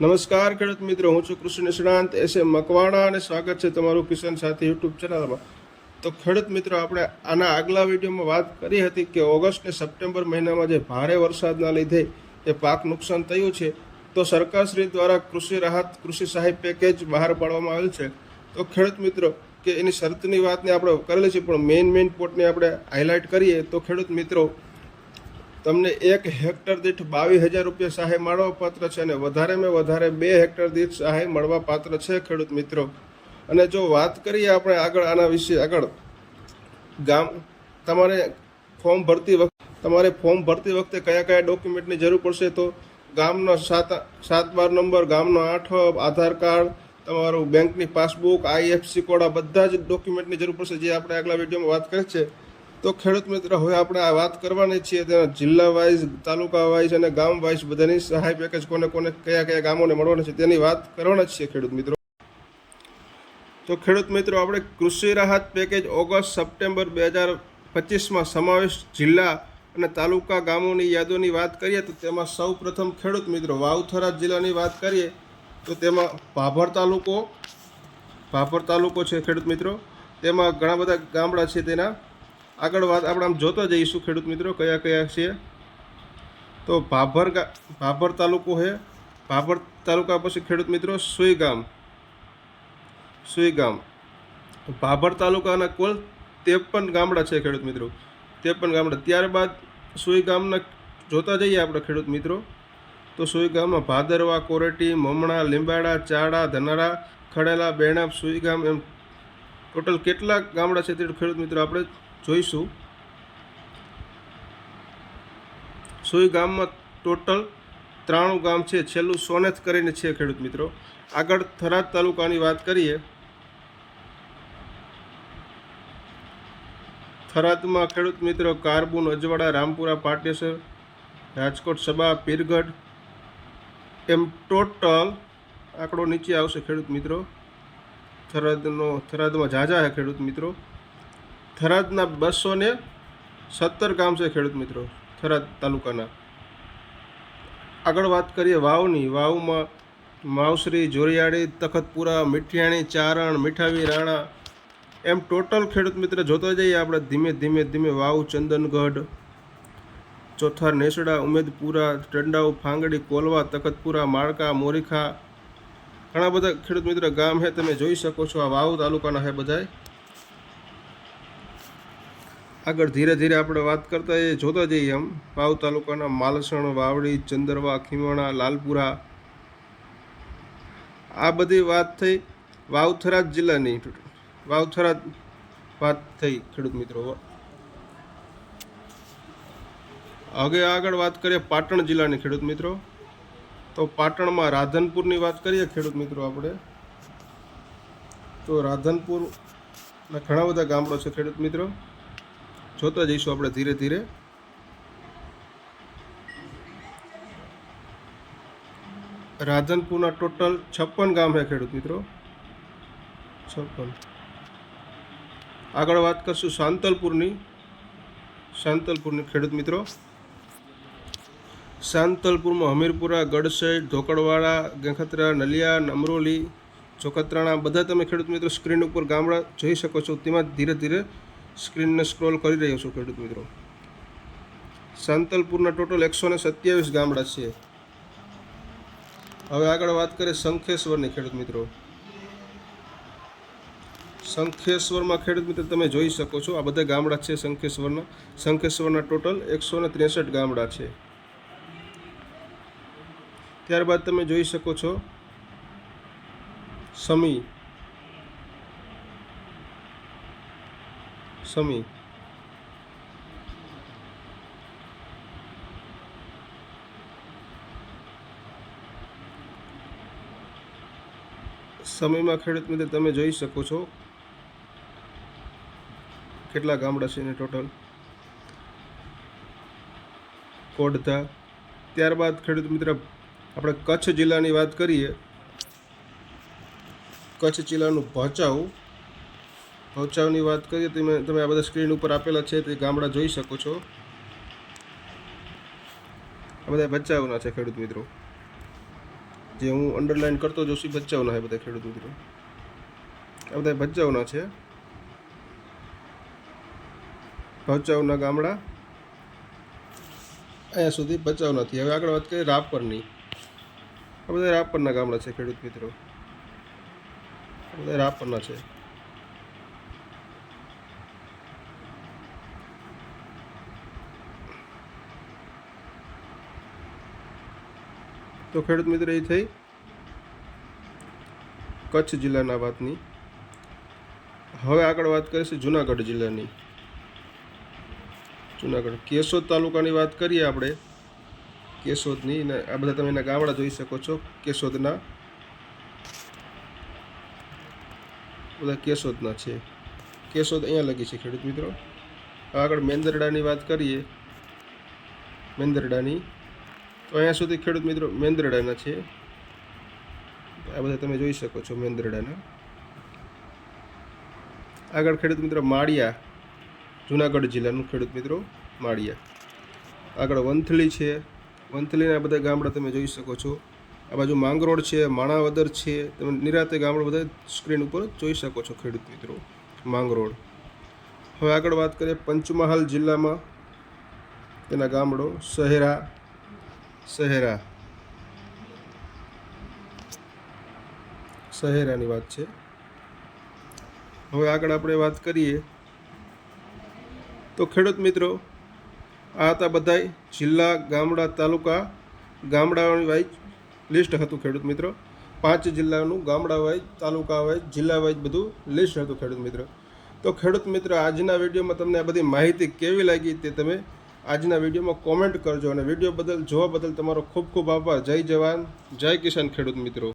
નમસ્કાર ખેડૂત મિત્રો, હું છું કૃષિ નિષ્ણાંત એસ એ મકવાણા અને સ્વાગત છે તમારું કિસાન સાથી યુટ્યુબ ચેનલમાં. તો ખેડૂત મિત્રો, આપણે આના આગલા વિડીયોમાં વાત કરી હતી કે ઓગસ્ટ અને સપ્ટેમ્બર મહિનામાં જે ભારે વરસાદના લીધે જે પાક નુકસાન થયું છે. તો સરકારશ્રી દ્વારા કૃષિ રાહત, કૃષિ સહાય પેકેજ બહાર પાડવામાં આવેલ છે. તો ખેડૂત મિત્રો, કે એની શરતની વાતને આપણે કરેલી છે, પણ મેઇન મેઇન પોર્ટને આપણે હાઇલાઇટ કરીએ તો ખેડૂત મિત્રો તમને એક હેક્ટર દીઠ બાવીસ હજાર રૂપિયા સહાય મળવા પાત્ર છે અને વધારેમાં વધારે બે હેક્ટર દીઠ સહાય મળવા પાત્ર છે, ખેડૂત મિત્રો. અને જો વાત કરીએ આપણે આગળ આના વિશે આગળ, ગામ, તમારે ફોર્મ ભરતી વખતે તમારે ફોર્મ ભરતી વખતે કયા કયા ડોક્યુમેન્ટની જરૂર પડશે? તો ગામનો સાત સાત બાર નંબર, ગામનો આઠ, આધાર કાર્ડ, તમારું બેંકની પાસબુક આઈએફસી કોડ આ બધા જ ડોક્યુમેન્ટની જરૂર પડશે, જે આપણે આગલા વિડીયોમાં વાત કરી છે. તો ખેડૂત મિત્ર, હવે આપણે આ વાત કરવાની છીએ તેના જિલ્લા વાઇઝ, તાલુકા વાઇઝ અને ગામ વાઇઝ બધાની સહાય પેકેજ કોને કોને કયા કયા ગામોને મળવાના છે તેની વાત કરવાના છીએ ખેડૂત મિત્રો. તો ખેડૂત મિત્રો, આપણે કૃષિ રાહત પેકેજ ઓગસ્ટ, સપ્ટેમ્બર બે હજાર પચીસમાં સમાવેશ જિલ્લા અને તાલુકા ગામોની યાદોની વાત કરીએ તો તેમાં સૌ પ્રથમ ખેડૂત મિત્રો, વાવથરા જિલ્લાની વાત કરીએ તો તેમાં ભાભર તાલુકો ભાભર તાલુકો છે ખેડૂત મિત્રો. તેમાં ઘણા બધા ગામડા છે તેના. આગળ વાત આપણે આમ જોતા જઈશું ખેડૂત મિત્રો કયા કયા છે. તો ભાભર ભાભર તાલુકો છે. ભાભર તાલુકા પછી ખેડૂત મિત્રો સુઈ ગામ સુઈ ગામ ભાભર તાલુકાના કુલ ત્રેપન ગામડા છે ખેડૂત મિત્રો. ત્રેપન ગામડા. ત્યારબાદ સુઈ ગામના જોતા જઈએ આપણે ખેડૂત મિત્રો. તો સુઈ ગામમાં ભાદરવા, કોરેટી, મમણા, લીંબાડા, ચાડા, ધનારા, ખડેલા બેણાપ સુઈ ગામ એમ ટોટલ કેટલા ગામડા છે તે ખેડૂત મિત્રો આપણે જોઈશું. સુઈ ગામમાં ટોટલ ત્રાણું ગામ છે. છેલ્લું સોનેથ કરીને છે ખેડૂત મિત્રો. આગળ થરાદ તાલુકાની વાત કરીએ. થરાદમાં ખેડૂત મિત્રો કારબુન અજવાડા રામપુરા, પાટેસર, રાજકોટ, સભા, પીરગઢ, એમ ટોટલ આંકડો નીચે આવશે ખેડૂત મિત્રો. થરાદનો, થરાદમાં ઝાઝા છે ખેડૂત મિત્રો. થરાદના બસો ને સત્તર ગામ છે ખેડૂત મિત્રો, થરાદ તાલુકાના. આગળ વાત કરીએ વાવની. વાવમાં માવસરી જોરિયાળી, તખતપુરા, મીઠિયાણી, ચારણ, મીઠાવી, રાણા એમ ટોટલ ખેડૂત મિત્ર જોતા જઈએ આપણે ધીમે ધીમે ધીમે વાવ, ચંદનગઢ, ચોથાર નેસડા, ઉમેદપુરા ટંડાઉ ફાંગડી, કોલવા, તખતપુરા, માળકા, મોરીખા. ઘણા બધા ખેડૂત મિત્ર ગામ છે તમે જોઈ શકો છો આ વાવ તાલુકાના છે બધાય. આગળ ધીરે ધીરે આપણે વાત કરતા એ જોતા જઈએ એમ. વાવ તાલુકાના માલસણ, વાવડી, ચંદરવા, ખીમણા, લાલપુરા. આ બધી વાત થઈ વાવથરા જિલ્લાની. વાવથરા વાત થઈ ખેડૂત મિત્રો. હવે આગળ વાત કરીએ પાટણ જિલ્લાની ખેડૂત મિત્રો. તો પાટણમાં રાધનપુરની વાત કરીએ ખેડૂત મિત્રો આપણે. તો રાધનપુરના ઘણા બધા ગામડો છે ખેડૂત મિત્રો. જોતા જઈશું આપણે ધીરે ધીરે. રાધનપુરના ટોટલ છપ્પન ગામ છે ખેડૂત મિત્રો. છપ્પન. આગળ વાત કરશું શાંતલપુરની શાંતલપુરની ખેડૂત મિત્રો. શાંતલપુરમાં હમીરપુરા ગઢસૈડ ધોકડવાડા ગંખત્રા, નલિયા, નમરોલી ચોકત્રાણા બધા તમે ખેડૂત મિત્રો સ્ક્રીન ઉપર ગામડા જોઈ શકો છો. તેમાં ધીરે ધીરે સ્ક્રીનને સ્ક્રોલ કરી રહ્યો છું, ખેડૂત મિત્રો. સાંતલપુરના ટોટલ એકસો ને સત્યાવીસ ગામડા છે. હવે આગળ વાત કરીએ શંખેશ્વરની, ખેડૂત મિત્રો. શંખેશ્વરમાં, ખેડૂત મિત્ર, તમે જોઈ શકો છો, આ બધા ગામડા છે શંખેશ્વરના. શંખેશ્વરના ટોટલ એકસો ને ત્રેસઠ ગામડા છે. ત્યારબાદ તમે જોઈ શકો છો, સમી. સમી સમયમાં ખેડૂત મિત્ર, તમે જોઈ શકો છો કેટલા ગામડા છે ને ટોટલ કોડધા. ત્યારબાદ ખેડૂત મિત્ર, આપણે કચ્છ જિલ્લાની વાત કરીએ. કચ્છ જિલ્લાનું ભચાઉ ભચાઉની વાત કરીએ તમે તમે આ બધા સ્ક્રીન ઉપર આપેલા છે, તે ગામડા જોઈ શકો છો. આ બધા ભચાઉના છે ખેડૂત મિત્રો. જે હું અંડરલાઇન કરતો જોશી ભચાઉના છે બધા ખેડૂત મિત્રો. આ બધા ભચાઉના છે. ભચાઉના ગામડા. અહીંયા સુધી ભચાઉનાથી હવે આગળ વાત કરીએ રાપરની. આ બધા રાપરના ગામડા છે ખેડૂત મિત્રો. બધા રાપરના છે. તો ખેડૂત મિત્ર એ થઈ. કચ્છ જિલ્લાના વાતની. હવે આગળ વાત કરીશું જુનાગઢ જિલ્લાની. જુનાગઢ, કેશોદ તાલુકાની વાત કરીએ આપણે. કેશોદની ને આ બધા તમે એના ગામડા જોઈ શકો છો. કેશોદના. બધા કેશોદના છે. કેશોદ અહીંયા લગી છે ખેડૂત મિત્રો. આગળ મેંદરડાની વાત કરીએ. મેંદરડાની તો અહીંયા સુધી ખેડૂત મિત્રો મેંદરડાના છે. આ બધા તમે જોઈ શકો છો મેંદરડાના. આગળ ખેડૂત મિત્રો માળિયા, જુનાગઢ જિલ્લાનું ખેડૂત મિત્રો માળિયા. આગળ વંથલી છે. વંથલીના બધા ગામડા તમે જોઈ શકો છો. આ બાજુ માંગરોળ છે, માણાવદર છે. તમે નિરાતે ગામડા બધા સ્ક્રીન ઉપર જોઈ શકો છો ખેડૂત મિત્રો માંગરોળ. હવે આગળ વાત કરીએ પંચમહાલ જિલ્લામાં. તેના ગામડો શહેરા શહેરા શહેરાની વાત છે. હવે આગળ આપણે વાત કરીએ. તો ખેડૂત મિત્રો, આ હતા બધાય જિલ્લા, ગામડા, તાલુકા, ગામડાઓની વાઇઝ લિસ્ટ હતું ખેડૂત મિત્રો. પાંચ જિલ્લાનું ગામડા વાઇઝ, તાલુકા વાઇઝ, જિલ્લા વાઇઝ બધું લિસ્ટ હતું ખેડૂત મિત્રો. તો ખેડૂત મિત્રો, આજના વિડીયોમાં તમને આ બધી માહિતી કેવી લાગી તે તમે આજના વિડીયોમાં કોમેન્ટ કરજો અને વીડિયો બદલ જોવા બદલ તમારો ખૂબ ખૂબ આભાર. જય જવાન, જય કિસાન ખેડૂત મિત્રો.